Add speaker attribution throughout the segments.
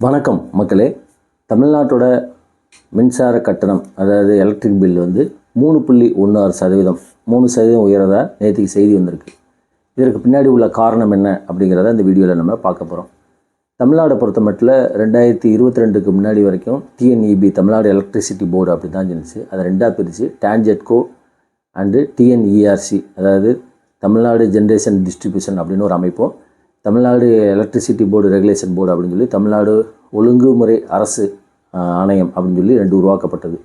Speaker 1: வணக்கம் மக்களே. தமிழ்நாட்டோட மின்சார கட்டணம் அதாவது எலக்ட்ரிக் பில் வந்து மூணு புள்ளி ஒன்று ஆறு சதவீதம் மூணு சதவீதம் உயர்றதா நேற்றுக்கு செய்தி வந்திருக்கு. இதற்கு பின்னாடி உள்ள காரணம் என்ன அப்படிங்கிறத இந்த வீடியோவில் நம்ம பார்க்க போகிறோம் தமிழ்நாடை பொறுத்த மட்டும் ரெண்டாயிரத்தி இருபத்தி ரெண்டுக்கு முன்னாடி வரைக்கும் டிஎன்இபி தமிழ்நாடு எலக்ட்ரிசிட்டி போர்டு அப்படி தான் இருந்துச்சு. அதை ரெண்டாக பிரித்து டான்ஜெட்கோ அண்டு டிஎன்இஆர்சி அதாவது தமிழ்நாடு ஜென்ரேஷன் டிஸ்ட்ரிபியூஷன் அப்படின்னு ஒரு அமைப்பும் Tamil Nadu electricity board regulation board அப்படின்னு சொல்லி தமிழ்நாடு ஒழுங்குமுறை அரசு ஆணையம் அப்படின்னு சொல்லி ரெண்டு உருவாக்கப்பட்டது.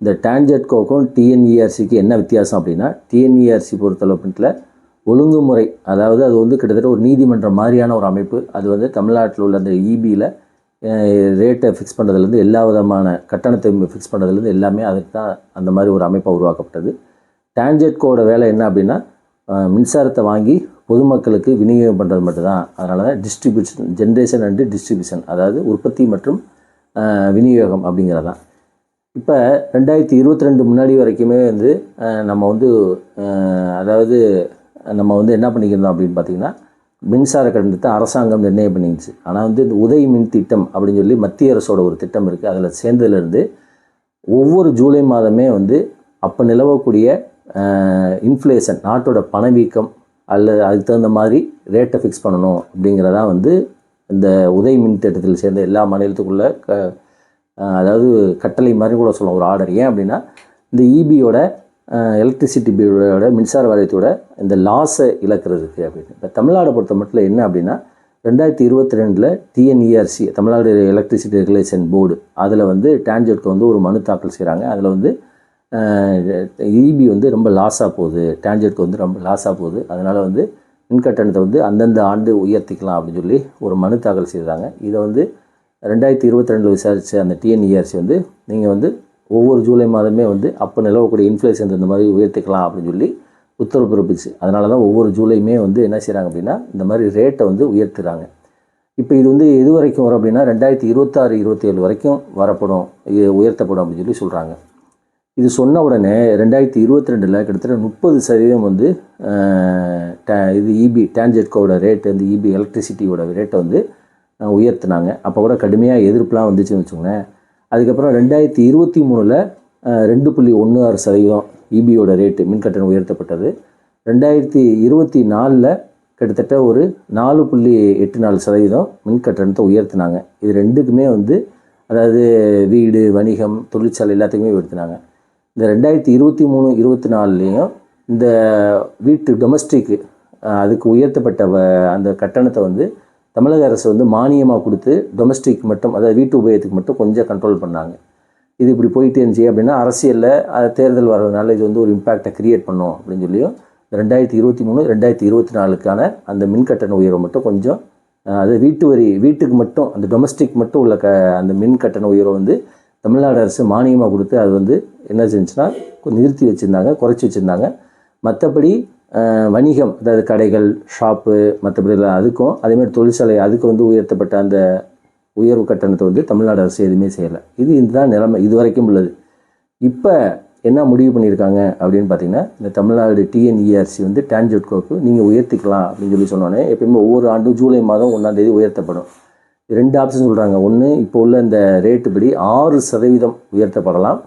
Speaker 1: இந்த டான்ஜெட்கோக்கும் டிஎன்இஆர்சிக்கு என்ன வித்தியாசம் அப்படின்னா டிஎன்இஆர்சி பொறுத்தளவுல ஒழுங்குமுறை அதாவது அது வந்து கிட்டத்தட்ட ஒரு நீதிமன்றம் மாதிரியான ஒரு அமைப்பு. அது வந்து தமிழ்நாட்டில் உள்ள அந்த இபியில் ரேட்டை ஃபிக்ஸ் பண்ணுறதுலேருந்து எல்லா விதமான கட்டணத்தை ஃபிக்ஸ் பண்ணுறதுலேருந்து எல்லாமே அதுக்கு தான் அந்த மாதிரி ஒரு அமைப்பாக உருவாக்கப்பட்டது. டான்ஜெட்கோட வேலை என்ன அப்படின்னா மின்சாரத்தை வாங்கி பொதுமக்களுக்கு விநியோகம் பண்ணுறது மட்டும்தான். அதனால தான் டிஸ்ட்ரிபியூஷன் ஜென்ரேஷன் அண்டு டிஸ்ட்ரிபியூஷன் அதாவது உற்பத்தி மற்றும் விநியோகம் அப்படிங்கிறது தான். இப்போ ரெண்டாயிரத்தி இருபத்தி ரெண்டு முன்னாடி வரைக்குமே வந்து நம்ம வந்து அதாவது நம்ம வந்து என்ன பண்ணிக்கிறோம் அப்படின்னு பார்த்தீங்கன்னா மின்சார கட்டணத்தை அரசாங்கம் நிர்ணயம் பண்ணிருந்துச்சு ஆனால் வந்து இந்த உதவி மின் திட்டம் அப்படின்னு சொல்லி மத்திய அரசோட ஒரு திட்டம் இருக்குது அதில் சேர்ந்ததுலேருந்து ஒவ்வொரு ஜூலை மாதமே வந்து அப்போ நிலவக்கூடிய இன்ஃப்ளேஷன் நாட்டோட பணவீக்கம் அல்லது அதுக்கு தகுந்த மாதிரி ரேட்டை ஃபிக்ஸ் பண்ணணும் அப்படிங்கிறதா வந்து இந்த உதய் மின் திட்டத்தில் சேர்ந்த எல்லா மாநிலத்துக்குள்ள க அதாவது கட்டளை மாதிரி கூட சொல்லலாம். ஒரு ஆர்டர் ஏன் அப்படின்னா இந்த இபியோட எலக்ட்ரிசிட்டி பில்லோட மின்சார வாரியத்தோட இந்த லாஸை இழக்கிறதுக்கு அப்படின்னு. இப்போ தமிழ்நாடை பொறுத்த மட்டும் என்ன அப்படின்னா ரெண்டாயிரத்தி இருபத்தி ரெண்டில் TNERC Tamil Nadu electricity regulation board அதில் வந்து டான்ஜெட்க்கு வந்து ஒரு மனு தாக்கல் செய்கிறாங்க அதில் வந்து இபி வந்து ரொம்ப லாஸாக போகுது. டேஞ்சர்க்கு வந்து ரொம்ப லாஸாக போகுது. அதனால் வந்து மின் கட்டணத்தை வந்து அந்தந்த ஆண்டு உயர்த்திக்கலாம் அப்படின்னு சொல்லி ஒரு மனு தாக்கல் செய்கிறாங்க இதை வந்து ரெண்டாயிரத்தி இருபத்தி ரெண்டில் விசாரித்த அந்த டிஎன்இஆர்சி வந்து நீங்கள் வந்து ஒவ்வொரு ஜூலை மாதமே வந்து அப்போ நிலவக்கூடிய இன்ஃப்ளேஷன் இந்த மாதிரி உயர்த்திக்கலாம் அப்படின்னு சொல்லி உத்தரவு பிறப்பிச்சு. அதனால தான் ஒவ்வொரு ஜூலையுமே வந்து என்ன செய்கிறாங்க அப்படின்னா இந்த மாதிரி ரேட்டை வந்து உயர்த்துறாங்க. இப்போ இது வந்து எது வரைக்கும் வரும் அப்படின்னா ரெண்டாயிரத்தி இருபத்தாறு இருபத்தேழு வரைக்கும் வரப்படும் இது உயர்த்தப்படும் அப்படின்னு சொல்லி சொல்கிறாங்க இது சொன்ன உடனே ரெண்டாயிரத்தி இருபத்தி ரெண்டில் கிட்டத்தட்ட முப்பது சதவீதம் வந்து இது இபி டான்ஜெட்கோட ரேட்டு அந்த இபி எலக்ட்ரிசிட்டியோட ரேட்டை வந்து உயர்த்தினாங்க உயர்த்துனாங்க. அப்போ கூட கடுமையாக எதிர்ப்புலாம் வந்துச்சுன்னு வச்சுக்கோங்களேன். அதுக்கப்புறம் ரெண்டாயிரத்தி இருபத்தி மூணில் ரெண்டு புள்ளி ஒன்று ஆறு சதவீதம் இபியோட ரேட்டு மின்கட்டணம் உயர்த்தப்பட்டது. ரெண்டாயிரத்தி இருபத்தி நாலில் கிட்டத்தட்ட ஒரு நாலு புள்ளி எட்டு நாலு சதவீதம் மின்கட்டணத்தை உயர்த்தினாங்க. இது ரெண்டுக்குமே வந்து அதாவது வீடு வணிகம் தொழிற்சாலை எல்லாத்துக்குமே உயர்த்தினாங்க. இந்த ரெண்டாயிரத்தி இருபத்தி மூணு இருபத்தி நாலுலேயும் இந்த வீட்டு டொமஸ்டிக்கு அதுக்கு உயர்த்தப்பட்ட வ- அந்த கட்டணத்தை வந்து தமிழக அரசு வந்து மானியமாக கொடுத்து டொமஸ்டிக் மட்டும் அதாவது வீட்டு உபயோகத்துக்கு மட்டும் கொஞ்சம் கண்ட்ரோல் பண்ணாங்க. இது இப்படி போயிட்டே இருந்துச்சு அப்படின்னா அரசியலில் தேர்தல் வர்றதுனால இது வந்து ஒரு இம்பேக்டை கிரியேட் பண்ணும் அப்படின்னு சொல்லியும் ரெண்டாயிரத்தி இருபத்தி மூணு ரெண்டாயிரத்தி இருபத்தி நாலுக்கான அந்த மின் கட்டண உயர்வு மட்டும் கொஞ்சம் அது வீட்டு வரி வீட்டுக்கு மட்டும் அந்த டொமஸ்டிக் மட்டும் உள்ள க அந்த மின் கட்டண உயர்வை வந்து தமிழ்நாடு அரசு மானியமாக கொடுத்து அது வந்து என்ன செஞ்சுன்னா நிறுத்தி வச்சுருந்தாங்க குறைச்சி வச்சுருந்தாங்க. மற்றபடி வணிகம் அதாவது கடைகள் ஷாப்பு மற்றபடி எல்லாம் அதுக்கும் அதேமாதிரி தொழிற்சாலை அதுக்கு வந்து உயர்த்தப்பட்ட அந்த உயர்வு கட்டணத்தை வந்து தமிழ்நாடு அரசு எதுவுமே செய்யலை. இது இதுதான் நிலைமை இது வரைக்கும் உள்ளது. இப்போ என்ன முடிவு பண்ணியிருக்காங்க அப்படின்னு பார்த்தீங்கன்னா இந்த தமிழ்நாடு டிஎன்இஆர்சி வந்து டான்ஜெட்கோக்கு நீங்கள் உயர்த்திக்கலாம் அப்படின்னு சொல்லி சொன்னோன்னே எப்பயுமே ஒவ்வொரு ஆண்டும் ஜூலை மாதம் ஒன்றாந்தேதி உயர்த்தப்படும். ரெண்டு ஆப்ஷன் சொல்கிறாங்க ஒன்று இப்போ உள்ள இந்த ரேட்டு படி ஆறு சதவீதம் உயர்த்தப்படலாம்.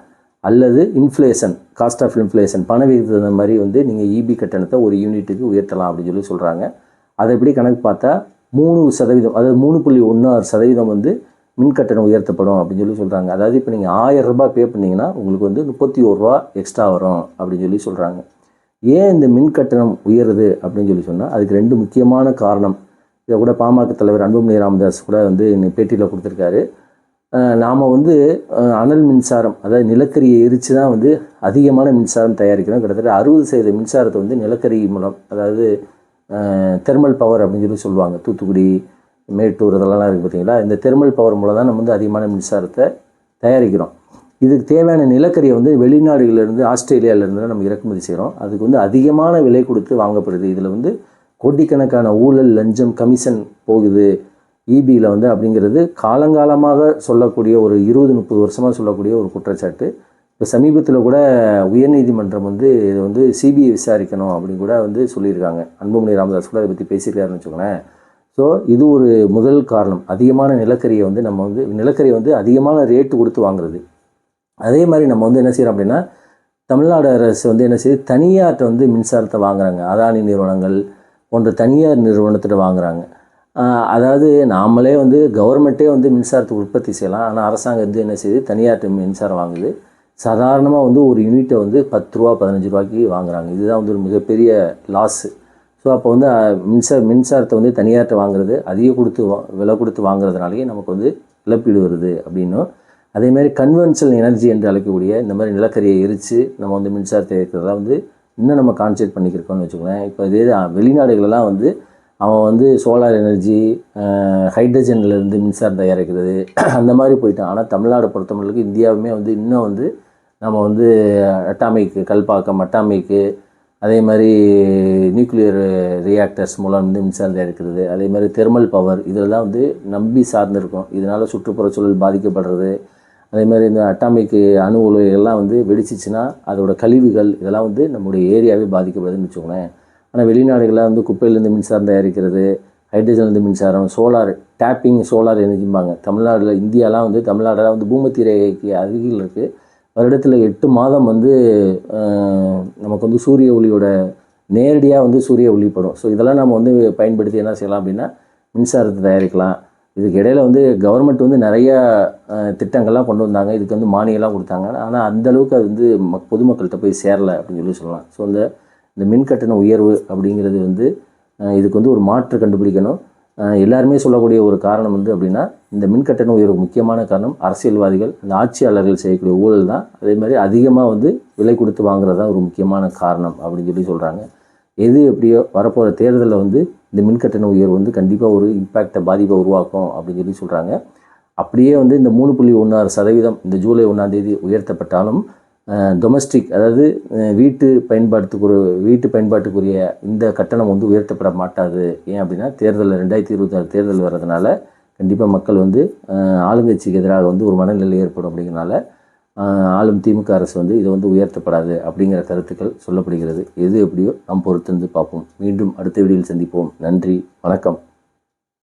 Speaker 1: அல்லது இன்ஃப்ளேஷன் காஸ்ட் ஆஃப் இன்ஃப்ளேஷன் பண விகிதத்தை மாதிரி வந்து நீங்கள் இபி கட்டணத்தை ஒரு யூனிட்டுக்கு உயர்த்தலாம் அப்படின்னு சொல்லி சொல்கிறாங்க அதை எப்படி கணக்கு பார்த்தா மூணு சதவீதம் அதாவது மூணு புள்ளி ஒன்று ஆறு சதவீதம் வந்து மின் கட்டணம் உயர்த்தப்படும் அப்படின்னு சொல்லி சொல்கிறாங்க அதாவது இப்போ நீங்கள் ஆயிரம் ரூபாய் பே பண்ணீங்கன்னா உங்களுக்கு வந்து முப்பத்தி ஒரு ரூபா எக்ஸ்ட்ரா வரும் அப்படின்னு சொல்லி சொல்கிறாங்க ஏன் இந்த மின் கட்டணம் உயருது அப்படின்னு சொல்லி சொன்னால் அதுக்கு ரெண்டு முக்கியமான காரணம். இதை கூட பாமக தலைவர் அன்புமணி ராமதாஸ் கூட வந்து இன்னைக்கு பேட்டியில் கொடுத்துருக்காரு. நாம் வந்து அனல் மின்சாரம் அதாவது நிலக்கரியை எரித்து தான் வந்து அதிகமான மின்சாரம் தயாரிக்கிறோம். கிட்டத்தட்ட அறுபது சதவீத மின்சாரத்தை வந்து நிலக்கரி மூலம் அதாவது தெர்மல் பவர் அப்படின்னு சொல்லி சொல்லுவாங்க. தூத்துக்குடி மேட்டூர் இதெல்லாம் இருக்குது பார்த்தீங்களா? இந்த தெர்மல் பவர் மூலம் தான் நம்ம வந்து அதிகமான மின்சாரத்தை தயாரிக்கிறோம். இதுக்கு தேவையான நிலக்கரியை வந்து வெளிநாடுகளிலிருந்து ஆஸ்திரேலியாவிலேருந்து நம்ம இறக்குமதி செய்கிறோம் அதுக்கு வந்து அதிகமான விலை கொடுத்து வாங்கப்படுது. இதில் வந்து கோடிக்கணக்கான ஊழல் லஞ்சம் கமிஷன் போகுது. இபியில் வந்து அப்படிங்கிறது காலங்காலமாக சொல்லக்கூடிய ஒரு இருபது முப்பது வருஷமாக சொல்லக்கூடிய ஒரு குற்றச்சாட்டு. இப்போ சமீபத்தில் கூட உயர்நீதிமன்றம் வந்து இது வந்து சிபிஐ விசாரிக்கணும் அப்படின்னு கூட வந்து சொல்லியிருக்காங்க. அன்புமணி ராமதாஸ் கூட அதை பற்றி பேசியிருக்காருன்னு வச்சுக்கோங்களேன். ஸோ இது ஒரு முதல் காரணம். அதிகமான நிலக்கரியை வந்து நம்ம வந்து நிலக்கரியை வந்து அதிகமான ரேட்டு கொடுத்து வாங்குறது. அதே மாதிரி நம்ம வந்து என்ன செய்கிறோம் அப்படின்னா தமிழ்நாடு அரசு வந்து என்ன செய்யுது தனியார்கிட்ட வந்து மின்சாரத்தை வாங்குறாங்க. அதானி நிறுவனங்கள் போன்ற தனியார் நிறுவனத்தில் வாங்குறாங்க. அதாவது நாமளே வந்து கவர்மெண்ட்டே வந்து மின்சாரத்தை உற்பத்தி செய்யலாம். ஆனால் அரசாங்கம் வந்து என்ன செய்யுது தனியார் மின்சாரம் வாங்குது. சாதாரணமாக வந்து ஒரு யூனிட்டை வந்து பத்து ரூபா பதினஞ்சு ரூபாய்க்கு வாங்குறாங்க. இதுதான் வந்து ஒரு மிகப்பெரிய லாஸு ஸோ அப்போ வந்து மின்சார மின்சாரத்தை வந்து தனியார்கிட்ட வாங்குறது அதிக கொடுத்து வா- விலை கொடுத்து வாங்குறதுனாலேயே நமக்கு வந்து இழப்பீடு வருது அப்படின்னும். அதேமாதிரி கன்வென்ஷனல் எனர்ஜி என்று அழைக்கக்கூடிய இந்த மாதிரி நிலக்கரியை எரித்து நம்ம வந்து மின்சாரத்தை இருக்கிறதா வந்து இன்னும் நம்ம கான்சன்ட்ரேட் பண்ணிக்கிருக்கோம்னு வச்சுக்கோங்களேன். இப்போ இதே தான் வெளிநாடுகளெல்லாம் வந்து அவன் வந்து சோலார் எனர்ஜி ஹைட்ரஜன்லேருந்து மின்சாரம் தயாரிக்கிறது அந்த மாதிரி போயிட்டான் ஆனால் தமிழ்நாடு பொறுத்தவங்களுக்கு இந்தியாவுமே வந்து இன்னும் வந்து நம்ம வந்து அட்டாமிக்கு கல்பாக்கம் அட்டாமிக்கு அதே மாதிரி நியூக்ளியர் ரியாக்டர்ஸ் மூலம் வந்து மின்சாரம் தயாரிக்கிறது அதே மாதிரி தெர்மல் பவர் இதெல்லாம் வந்து நம்பி சார்ந்திருக்கும். இதனால் சுற்றுப்புற சூழல் பாதிக்கப்படுறது அதே மாதிரி இந்த அட்டாமிக் அணு உலைகள்லாம் வந்து வெடிச்சிச்சுன்னா அதோடய கழிவுகள் இதெல்லாம் வந்து நம்முடைய ஏரியாவே பாதிக்கப்படுதுன்னு வச்சுக்கோங்களேன். ஆனால் வெளிநாடுகளில் வந்து குப்பையிலேருந்து மின்சாரம் தயாரிக்கிறது ஹைட்ரஜன்லேருந்து மின்சாரம் சோலார் டேப்பிங் சோலார் எனர்ஜிம்பாங்க. தமிழ்நாட்டில் இந்தியாலாம் வந்து தமிழ்நாடெல்லாம் வந்து பூமத்தி ரேகைக்கு அருகில் இருக்குது வருடத்தில் எட்டு மாதம் வந்து நமக்கு வந்து சூரிய ஒளியோட நேரடியாக வந்து சூரிய ஒளிப்படும் ஸோ இதெல்லாம் நம்ம வந்து பயன்படுத்தி என்ன செய்யலாம் அப்படின்னா மின்சாரத்தை தயாரிக்கலாம். இதுக்கு இடையில் வந்து கவர்மெண்ட் வந்து நிறைய திட்டங்கள்லாம் கொண்டு வந்தாங்க. இதுக்கு வந்து மானியம்லாம் கொடுத்தாங்க. ஆனால் அந்த அளவுக்கு அது வந்து மக் பொதுமக்கள்கிட்ட போய் சேரலை அப்படின்னு சொல்லி சொல்லலாம். ஸோ இந்த இந்த மின் கட்டண உயர்வு அப்படிங்கிறது வந்து இதுக்கு வந்து ஒரு மாற்று கண்டுபிடிக்கணும். எல்லாருமே சொல்லக்கூடிய ஒரு காரணம் வந்து அப்படின்னா இந்த மின் கட்டண உயர்வு முக்கியமான காரணம் அரசியல்வாதிகள் இந்த ஆட்சியாளர்கள் செய்யக்கூடிய ஊழல் தான். அதே மாதிரி அதிகமாக வந்து விலை கொடுத்து வாங்குறது தான் ஒரு முக்கியமான காரணம் அப்படின்னு சொல்லி சொல்கிறாங்க எது எப்படியோ வரப்போகிற தேர்தலில் வந்து இந்த மின் கட்டண உயர்வு வந்து கண்டிப்பாக ஒரு இம்பேக்டை பாதிப்பை உருவாக்கும் அப்படின்னு சொல்லி சொல்கிறாங்க அப்படியே வந்து இந்த மூணு புள்ளி ஒன்றாறு சதவீதம் இந்த ஜூலை ஒன்றாந்தேதி உயர்த்தப்பட்டாலும் டொமஸ்டிக் அதாவது வீட்டு பயன்பாட்டுக்கு வீட்டு பயன்பாட்டுக்குரிய இந்த கட்டணம் வந்து உயர்த்தப்பட மாட்டாது. ஏன் அப்படின்னா தேர்தலில் ரெண்டாயிரத்தி இருபத்தாறு தேர்தல் வர்றதுனால கண்டிப்பாக மக்கள் வந்து ஆளுங்கட்சிக்கு எதிராக வந்து ஒரு மனநிலை ஏற்படும் அப்படிங்கிறனால ஆளும் திமுக அரசு வந்து இது வந்து உயர்த்தப்படாது அப்படிங்கிற கருத்துக்கள் சொல்லப்படுகிறது. எது எப்படியோ நாம் பொறுத்திருந்து பார்ப்போம். மீண்டும் அடுத்த வீடியோவில் சந்திப்போம். நன்றி. வணக்கம்.